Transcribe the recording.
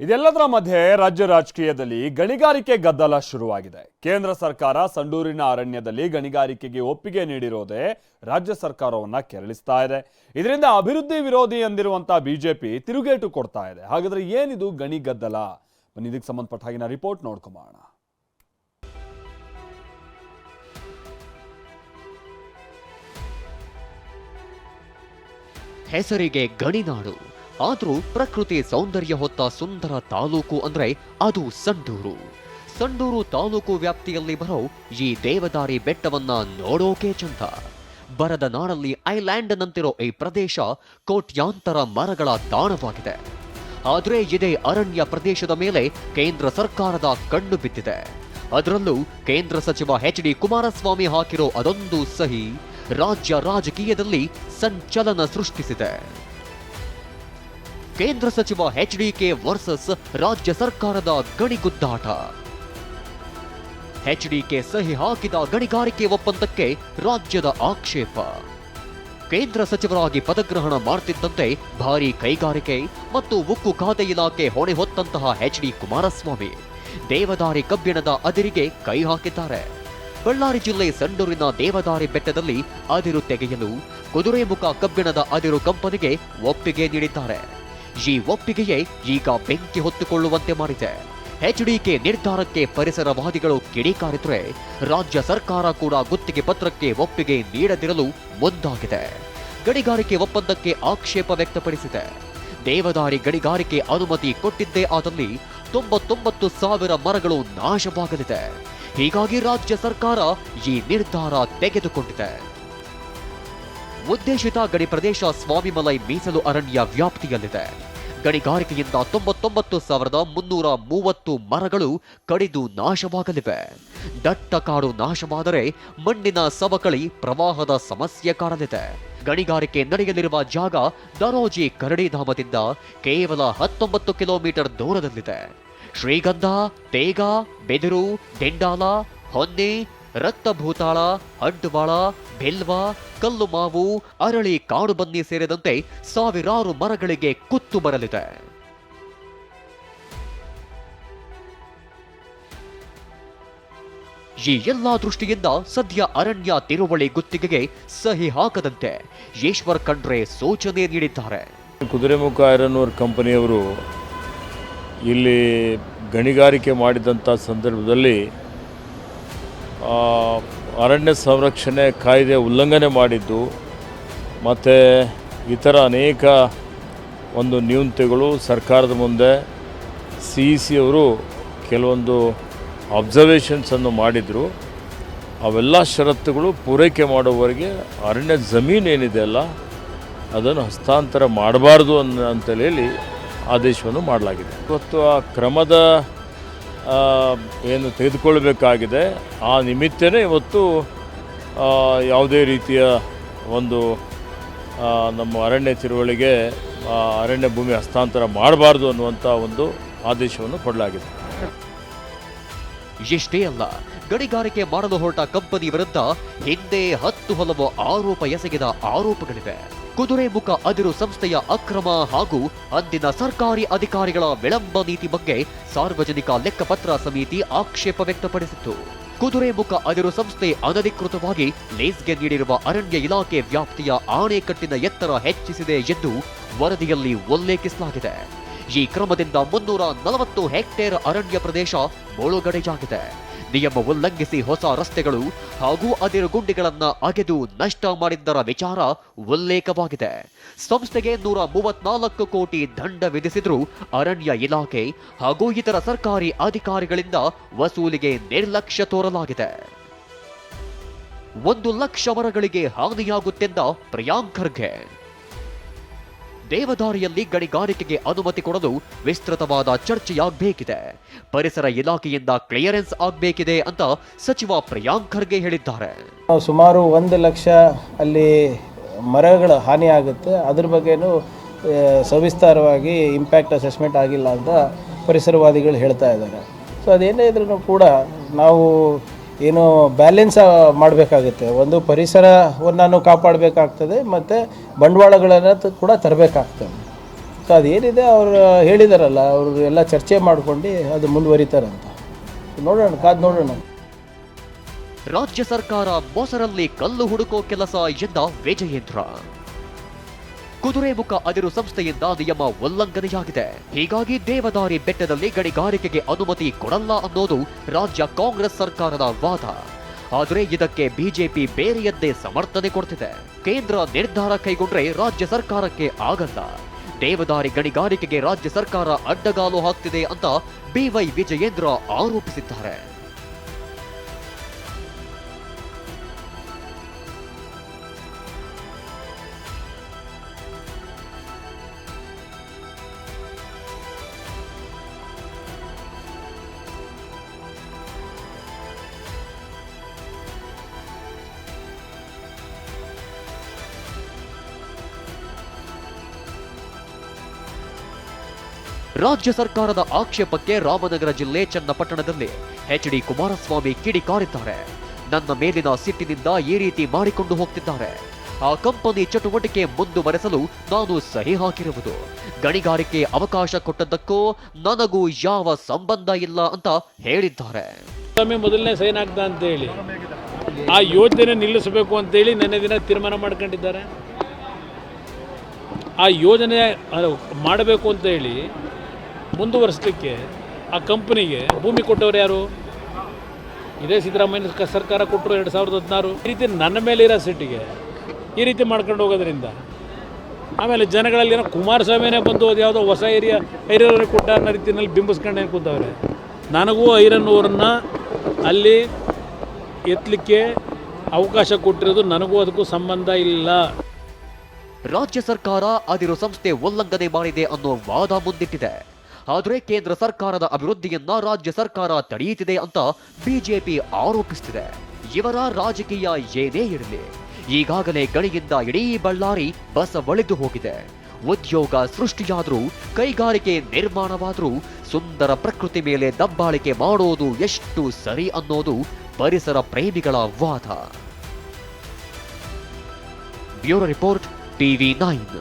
ಇದೆಲ್ಲದರ ಮಧ್ಯೆ ರಾಜ್ಯ ರಾಜಕೀಯದಲ್ಲಿ ಗಣಿಗಾರಿಕೆ ಗದ್ದಲ ಶುರುವಾಗಿದೆ. ಕೇಂದ್ರ ಸರ್ಕಾರ ಸಂಡೂರಿನ ಅರಣ್ಯದಲ್ಲಿ ಗಣಿಗಾರಿಕೆಗೆ ಒಪ್ಪಿಗೆ ನೀಡಿರೋದೇ ರಾಜ್ಯ ಸರ್ಕಾರವನ್ನ ಕೆರಳಿಸ್ತಾ ಇದೆ. ಇದರಿಂದ ಅಭಿವೃದ್ಧಿ ವಿರೋಧಿ ಎಂದಿರುವಂತಹ ಬಿಜೆಪಿ ತಿರುಗೇಟು ಕೊಡ್ತಾ ಇದೆ. ಹಾಗಾದ್ರೆ ಏನಿದು ಗಣಿ ಗದ್ದಲ? ಬನ್ನಿ, ಇದಕ್ಕೆ ಸಂಬಂಧಪಟ್ಟ ಹಾಗಿನ ರಿಪೋರ್ಟ್ ನೋಡ್ಕೊಂಬೋಣ ಹೆಸರಿಗೆ ಗಣಿನಾಡು ಆದ್ರೂ ಪ್ರಕೃತಿ ಸೌಂದರ್ಯ ಹೊತ್ತ ಸುಂದರ ತಾಲೂಕು ಅಂದರೆ ಅದು ಸಂಡೂರು. ಸಂಡೂರು ತಾಲೂಕು ವ್ಯಾಪ್ತಿಯಲ್ಲಿ ಬರೋ ಈ ದೇವದಾರಿ ಬೆಟ್ಟವನ್ನ ನೋಡೋಕೆ ಚಂದ. ಬರದ ನಾಡಲ್ಲಿ ಐಲ್ಯಾಂಡ್ ನಂತಿರೋ ಈ ಪ್ರದೇಶ ಕೋಟ್ಯಾಂತರ ಮರಗಳ ತಾಣವಾಗಿದೆ. ಆದರೆ ಇದೇ ಅರಣ್ಯ ಪ್ರದೇಶದ ಮೇಲೆ ಕೇಂದ್ರ ಸರ್ಕಾರದ ಕಣ್ಣು ಬಿದ್ದಿದೆ. ಅದರಲ್ಲೂ ಕೇಂದ್ರ ಸಚಿವ ಎಚ್ ಡಿ ಕುಮಾರಸ್ವಾಮಿ ಹಾಕಿರೋ ಅದೊಂದು ಸಹಿ ರಾಜ್ಯ ರಾಜಕೀಯದಲ್ಲಿ ಸಂಚಲನ ಸೃಷ್ಟಿಸಿದೆ. ಕೇಂದ್ರ ಸಚಿವ ಎಚ್ ಡಿಕೆ ವರ್ಸಸ್ ರಾಜ್ಯ ಸರ್ಕಾರದ ಗಣಿಗುದ್ದಾಟ. ಎಚ್ಡಿಕೆ ಸಹಿ ಹಾಕಿದ ಗಣಿಗಾರಿಕೆ ಒಪ್ಪಂದಕ್ಕೆ ರಾಜ್ಯದ ಆಕ್ಷೇಪ. ಕೇಂದ್ರ ಸಚಿವರಾಗಿ ಪದಗ್ರಹಣ ಮಾಡ್ತಿದ್ದಂತೆ ಭಾರಿ ಕೈಗಾರಿಕೆ ಮತ್ತು ಉಕ್ಕು ಖಾತೆ ಇಲಾಖೆ ಹೊಣೆ ಹೊತ್ತಂತಹ ಎಚ್ ಡಿ ಕುಮಾರಸ್ವಾಮಿ ದೇವದಾರಿ ಕಬ್ಬಿಣದ ಅದಿರಿಗೆ ಕೈ ಹಾಕಿದ್ದಾರೆ. ಬಳ್ಳಾರಿ ಜಿಲ್ಲೆ ಸಂಡೂರಿನ ದೇವದಾರಿ ಬೆಟ್ಟದಲ್ಲಿ ಅದಿರು ತೆಗೆಯಲು ಕುದುರೆಮುಖ ಕಬ್ಬಿಣದ ಅದಿರು ಕಂಪನಿಗೆ ಒಪ್ಪಿಗೆ ನೀಡಿದ್ದಾರೆ. ಈ ಒಪ್ಪಿಗೆಯೇ ಈಗ ಬೆಂಕಿ ಹೊತ್ತುಕೊಳ್ಳುವಂತೆ ಮಾಡಿದೆ. ಎಚ್ಡಿಕೆ ನಿರ್ಧಾರಕ್ಕೆ ಪರಿಸರವಾದಿಗಳು ಕಿಡಿಕಾರಿದ್ರೆ ರಾಜ್ಯ ಸರ್ಕಾರ ಕೂಡ ಗುತ್ತಿಗೆ ಪತ್ರಕ್ಕೆ ಒಪ್ಪಿಗೆ ನೀಡದಿರಲು ಮುಂದಾಗಿದೆ. ಗಣಿಗಾರಿಕೆ ಒಪ್ಪಂದಕ್ಕೆ ಆಕ್ಷೇಪ ವ್ಯಕ್ತಪಡಿಸಿದೆ. ದೇವದಾರಿ ಗಣಿಗಾರಿಕೆ ಅನುಮತಿ ಕೊಟ್ಟಿದ್ದೇ ಆದಲ್ಲಿ ತೊಂಬತ್ತೊಂಬತ್ತು ಸಾವಿರ ಮರಗಳು ನಾಶವಾಗಲಿದೆ. ಹೀಗಾಗಿ ರಾಜ್ಯ ಸರ್ಕಾರ ಈ ನಿರ್ಧಾರ ತೆಗೆದುಕೊಂಡಿದೆ. ಉದ್ದೇಶಿತ ಗಡಿ ಪ್ರದೇಶ ಸ್ವಾಮಿಮಲೈ ಮೀಸಲು ಅರಣ್ಯ ವ್ಯಾಪ್ತಿಯಲ್ಲಿದೆ. ಗಣಿಗಾರಿಕೆಯಿಂದ ತೊಂಬತ್ತೊಂಬತ್ತು ಸಾವಿರದ ಮುನ್ನೂರ ಮೂವತ್ತು ಮರಗಳು ಕಡಿದು ನಾಶವಾಗಲಿವೆ. ದಟ್ಟ ಕಾಡು ನಾಶವಾದರೆ ಮಣ್ಣಿನ ಸವಕಳಿ ಪ್ರವಾಹದ ಸಮಸ್ಯೆ ಕಾಡಲಿದೆ. ಗಣಿಗಾರಿಕೆ ನಡೆಯಲಿರುವ ಜಾಗ ದರೋಜಿ ಕರಡಿಧಾಮದಿಂದ ಕೇವಲ ಹತ್ತೊಂಬತ್ತು ಕಿಲೋಮೀಟರ್ ದೂರದಲ್ಲಿದೆ. ಶ್ರೀಗಂಧ, ತೇಗ, ಬೆದಿರು, ದಿಂಡಾಲ, ಹೊನ್ನೆ ರಕ್ತಭೂತಾಳ ಅಡ್ಡವಾಳ ಬೆಲ್ವ, ಕಲ್ಲು ಮಾವು, ಅರಳಿ ಕಾಡುಬನ್ನಿ ಸೇರಿದಂತೆ ಸಾವಿರಾರು ಮರಗಳಿಗೆ ಕುತ್ತು ಬರಲಿದೆ ಈ ಎಲ್ಲಾ ದೃಷ್ಟಿಯಿಂದ ಸದ್ಯ ಅರಣ್ಯ ತಿರುವಳಿ ಗುತ್ತಿಗೆಗೆ ಸಹಿ ಹಾಕದಂತೆ ಈಶ್ವರ್ ಖಂಡ್ರೆ ಸೂಚನೆ ನೀಡಿದ್ದಾರೆ. ಕುದುರೆಮುಖ ಐರನ್ ವರ್ಕ್ ಕಂಪನಿಯವರು ಇಲ್ಲಿ ಗಣಿಗಾರಿಕೆ ಮಾಡಿದಂಥ ಸಂದರ್ಭದಲ್ಲಿ ಅರಣ್ಯ ಸಂರಕ್ಷಣೆ ಕಾಯ್ದೆ ಉಲ್ಲಂಘನೆ ಮಾಡಿದ್ದು, ಮತ್ತು ಇತರ ಅನೇಕ ಒಂದು ನ್ಯೂನತೆಗಳು ಸರ್ಕಾರದ ಮುಂದೆ. ಸಿ ಸಿ ಅವರು ಕೆಲವೊಂದು ಅಬ್ಸರ್ವೇಷನ್ಸನ್ನು ಮಾಡಿದರು. ಅವೆಲ್ಲ ಷರತ್ತುಗಳು ಪೂರೈಕೆ ಮಾಡೋವರೆಗೆ ಅರಣ್ಯ ಜಮೀನು ಏನಿದೆ ಅಲ್ಲ, ಅದನ್ನು ಹಸ್ತಾಂತರ ಮಾಡಬಾರ್ದು ಅನ್ನ ಅಂತೇಳಿ ಆದೇಶವನ್ನು ಮಾಡಲಾಗಿದೆ. ಇವತ್ತು ಆ ಕ್ರಮದ ಏನು ತೆಗೆದುಕೊಳ್ಳಬೇಕಾಗಿದೆ. ಆ ನಿಮಿತ್ತನೇ ಇವತ್ತು ಯಾವುದೇ ರೀತಿಯ ಒಂದು ನಮ್ಮ ಅರಣ್ಯ ತಿರುವಳಿಗೆ ಅರಣ್ಯ ಭೂಮಿ ಹಸ್ತಾಂತರ ಮಾಡಬಾರ್ದು ಅನ್ನುವಂಥ ಒಂದು ಆದೇಶವನ್ನು ಕೊಡಲಾಗಿದೆ. ಇಷ್ಟೇ ಅಲ್ಲ, ಗಣಿಗಾರಿಕೆ ಮಾಡಲು ಹೊರಟ ಕಂಪನಿ ವಿರುದ್ಧ ಹಿಂದೆ ಹತ್ತು ಹಲವು ಆರೋಪ ಎಸಗಿದ ಆರೋಪಗಳಿವೆ. ಕುದುರೆಮುಖ ಅದಿರು ಸಂಸ್ಥೆಯ ಅಕ್ರಮ ಹಾಗೂ ಅಂದಿನ ಸರ್ಕಾರಿ ಅಧಿಕಾರಿಗಳ ವಿಳಂಬ ನೀತಿ ಬಗ್ಗೆ ಸಾರ್ವಜನಿಕ ಲೆಕ್ಕಪತ್ರ ಸಮಿತಿ ಆಕ್ಷೇಪ ವ್ಯಕ್ತಪಡಿಸಿತ್ತು. ಕುದುರೆಮುಖ ಅದಿರು ಸಂಸ್ಥೆ ಅನಧಿಕೃತವಾಗಿ ಲೇಸ್ಗೆ ನೀಡಿರುವ ಅರಣ್ಯ ಇಲಾಖೆ ವ್ಯಾಪ್ತಿಯ ಆಣೆಕಟ್ಟಿನ ಎತ್ತರ ಹೆಚ್ಚಿಸಿದೆ ಎಂದು ವರದಿಯಲ್ಲಿ ಉಲ್ಲೇಖಿಸಲಾಗಿದೆ. ಈ ಕ್ರಮದಿಂದ ಮುನ್ನೂರ ನಲವತ್ತು ಹೆಕ್ಟೇರ್ ಅರಣ್ಯ ಪ್ರದೇಶ ಮುಳುಗಡೆಯಾಗಿದೆ. ನಿಯಮ ಉಲ್ಲಂಘಿಸಿ ಹೊಸ ರಸ್ತೆಗಳು ಹಾಗೂ ಅದಿರು ಗುಂಡಿಗಳನ್ನ ಅಗೆದು ನಷ್ಟ ಮಾಡಿದ್ದರ ವಿಚಾರ ಉಲ್ಲೇಖವಾಗಿದೆ. ಸಂಸ್ಥೆಗೆ ನೂರ ಮೂವತ್ನಾಲ್ಕು ಕೋಟಿ ದಂಡ ವಿಧಿಸಿದ್ರು ಅರಣ್ಯ ಇಲಾಖೆ ಹಾಗೂ ಇತರ ಸರ್ಕಾರಿ ಅಧಿಕಾರಿಗಳಿಂದ ವಸೂಲಿಗೆ ನಿರ್ಲಕ್ಷ್ಯ ತೋರಲಾಗಿದೆ. ಒಂದು ಲಕ್ಷ ಮರಗಳಿಗೆ ಹಾನಿಯಾಗುತ್ತೆಂದ ಪ್ರಿಯಾಂಕ್ ಖರ್ಗೆ ದೇವದಾರಿಯಲ್ಲಿ ಗಣಿಗಾರಿಕೆಗೆ ಅನುಮತಿ ಕೊಡಲು ವಿಸ್ತೃತವಾದ ಚರ್ಚೆಯಾಗಬೇಕಿದೆ. ಪರಿಸರ ಇಲಾಖೆಯಿಂದ ಕ್ಲಿಯರೆನ್ಸ್ ಆಗಬೇಕಿದೆ ಅಂತ ಸಚಿವ ಪ್ರಿಯಾಂಕ್ ಖರ್ಗೆ ಹೇಳಿದ್ದಾರೆ. ಸುಮಾರು ಒಂದು ಲಕ್ಷ ಅಲ್ಲಿ ಮರಗಳ ಹಾನಿ ಆಗುತ್ತೆ. ಅದ್ರ ಬಗ್ಗೆನೂ ಸವಿಸ್ತಾರವಾಗಿ ಇಂಪ್ಯಾಕ್ಟ್ ಅಸೆಸ್ಮೆಂಟ್ ಆಗಿಲ್ಲ ಅಂತ ಪರಿಸರವಾದಿಗಳು ಹೇಳ್ತಾ ಇದ್ದಾರೆ. ಸೊ ಅದೇನೇ ಇದ್ರೂ ಕೂಡ ನಾವು ಏನು ಬ್ಯಾಲೆನ್ಸ್ ಮಾಡಬೇಕಾಗುತ್ತೆ. ಒಂದು ಪರಿಸರವನ್ನು ಕಾಪಾಡಬೇಕಾಗ್ತದೆ, ಮತ್ತು ಬಂಡವಾಳಗಳನ್ನು ಕೂಡ ತರಬೇಕಾಗ್ತದೆ. ಸೊ ಅದೇನಿದೆ ಅವರು ಹೇಳಿದಾರಲ್ಲ, ಅವರು ಎಲ್ಲ ಚರ್ಚೆ ಮಾಡ್ಕೊಂಡು ಅದು ಮುಂದುವರಿತಾರಂತ ನೋಡೋಣ, ಕಾದು ನೋಡೋಣ. ರಾಜ್ಯ ಸರ್ಕಾರ ಮೊಸರಲ್ಲಿ ಕಲ್ಲು ಹುಡುಕೋ ಕೆಲಸ ಎಂದ ವಿಜಯೇಂದ್ರ. ಕುದುರೆಮುಖ ಅದಿರು ಸಂಸ್ಥೆಯಿಂದ ನಿಯಮ ಉಲ್ಲಂಘನೆಯಾಗಿದೆ. ಹೀಗಾಗಿ ದೇವದಾರಿ ಬೆಟ್ಟದಲ್ಲಿ ಗಣಿಗಾರಿಕೆಗೆ ಅನುಮತಿ ಕೊಡಲ್ಲ ಅನ್ನೋದು ರಾಜ್ಯ ಕಾಂಗ್ರೆಸ್ ಸರ್ಕಾರದ ವಾದ. ಆದರೆ ಇದಕ್ಕೆ ಬಿಜೆಪಿ ಬೇರೆಯದ್ದೇ ಸಮರ್ಥನೆ ಕೊಡ್ತಿದೆ. ಕೇಂದ್ರ ನಿರ್ಧಾರ ಕೈಗೊಂಡ್ರೆ ರಾಜ್ಯ ಸರ್ಕಾರಕ್ಕೆ ಆಗಲ್ಲ. ದೇವದಾರಿ ಗಣಿಗಾರಿಕೆಗೆ ರಾಜ್ಯ ಸರ್ಕಾರ ಅಡ್ಡಗಾಲು ಹಾಕ್ತಿದೆ ಅಂತ ಬಿವೈ ವಿಜಯೇಂದ್ರ ಆರೋಪಿಸಿದ್ದಾರೆ. ರಾಜ್ಯ ಸರ್ಕಾರದ ಆಕ್ಷೇಪಕ್ಕೆ ರಾಮನಗರ ಜಿಲ್ಲೆ ಚನ್ನಪಟ್ಟಣದಲ್ಲಿ ಎಚ್ ಡಿ ಕುಮಾರಸ್ವಾಮಿ ಕಿಡಿಕಾರಿದ್ದಾರೆ ನನ್ನ ಮೇಲಿನ ಸಿಟ್ಟಿನಿಂದ ಈ ರೀತಿ ಮಾಡಿಕೊಂಡು ಹೋಗ್ತಿದ್ದಾರೆ. ಆ ಕಂಪನಿ ಚಟುವಟಿಕೆ ಮುಂದುವರೆಸಲು ನಾನು ಸಹಿ ಹಾಕಿರುವುದು. ಗಣಿಗಾರಿಕೆ ಅವಕಾಶ ಕೊಟ್ಟದ್ದಕ್ಕೂ ನನಗೂ ಯಾವ ಸಂಬಂಧ ಇಲ್ಲ ಅಂತ ಹೇಳಿದ್ದಾರೆ. ಮೊದಲನೇ ಸೈನ್ ಆಗ್ತಾ ಅಂತೇಳಿ. ಆ ಯೋಜನೆ ನಿಲ್ಲಿಸಬೇಕು ಅಂತೇಳಿ ನೆನ್ನೆ ದಿನ ತೀರ್ಮಾನ ಮಾಡ್ಕೊಂಡಿದ್ದಾರೆ. ಆ ಯೋಜನೆ ಮಾಡಬೇಕು ಅಂತ ಹೇಳಿ ಮುಂದುವರಿಸಲಿಕ್ಕೆ ಆ ಕಂಪನಿಗೆ ಭೂಮಿ ಕೊಟ್ಟವ್ರು ಯಾರು? ಇದೇ ಸಿದ್ದರಾಮಯ್ಯ ಸರ್ಕಾರ ಕೊಟ್ಟರು ಎರಡು ಸಾವಿರದ ಹದಿನಾರು. ಈ ರೀತಿ ನನ್ನ ಮೇಲೆ ಇರೋ ಸಿಟ್ಟಿಗೆ ಈ ರೀತಿ ಮಾಡ್ಕೊಂಡು ಹೋಗೋದ್ರಿಂದ ಆಮೇಲೆ ಜನಗಳಲ್ಲಿ ಏನೋ ಕುಮಾರಸ್ವಾಮಿನೇ ಬಂದು ಅದು ಯಾವುದೋ ಹೊಸ ಏರಿಯಾ ಐರನ್ ಕೊಟ್ಟ ಅನ್ನೋ ರೀತಿಯಲ್ಲಿ ಬಿಂಬಿಸ್ಕೊಂಡು ಏನು ಕೂತವ್ರೆ? ನನಗೂ ಐರನ್ ಊರನ್ನು ಅಲ್ಲಿ ಎತ್ತಲಿಕ್ಕೆ ಅವಕಾಶ ಕೊಟ್ಟಿರೋದು ನನಗೂ ಅದಕ್ಕೂ ಸಂಬಂಧ ಇಲ್ಲ. ರಾಜ್ಯ ಸರ್ಕಾರ ಅದಿರು ಸಂಸ್ಥೆ ಉಲ್ಲಂಘನೆ ಮಾಡಿದೆ ಅನ್ನೋ ವಾದ ಮುಂದಿಟ್ಟಿದೆ. ಆದರೆ ಕೇಂದ್ರ ಸರ್ಕಾರದ ಅಭಿವೃದ್ಧಿಯನ್ನ ರಾಜ್ಯ ಸರ್ಕಾರ ತಡೆಯುತ್ತಿದೆ ಅಂತ ಬಿಜೆಪಿ ಆರೋಪಿಸುತ್ತಿದೆ ಇವರ ರಾಜಕೀಯ ಏನೇ ಇರಲಿ, ಈಗಾಗಲೇ ಗಣಿಯಿಂದ ಇಡೀ ಬಳ್ಳಾರಿ ಬಸವಳಿದು ಹೋಗಿದೆ. ಉದ್ಯೋಗ ಸೃಷ್ಟಿಯಾದರೂ, ಕೈಗಾರಿಕೆ ನಿರ್ಮಾಣವಾದರೂ, ಸುಂದರ ಪ್ರಕೃತಿ ಮೇಲೆ ದಬ್ಬಾಳಿಕೆ ಮಾಡೋದು ಎಷ್ಟು ಸರಿ ಅನ್ನೋದು ಪರಿಸರ ಪ್ರೇಮಿಗಳ ವಾದ. Bureau report, TV nine.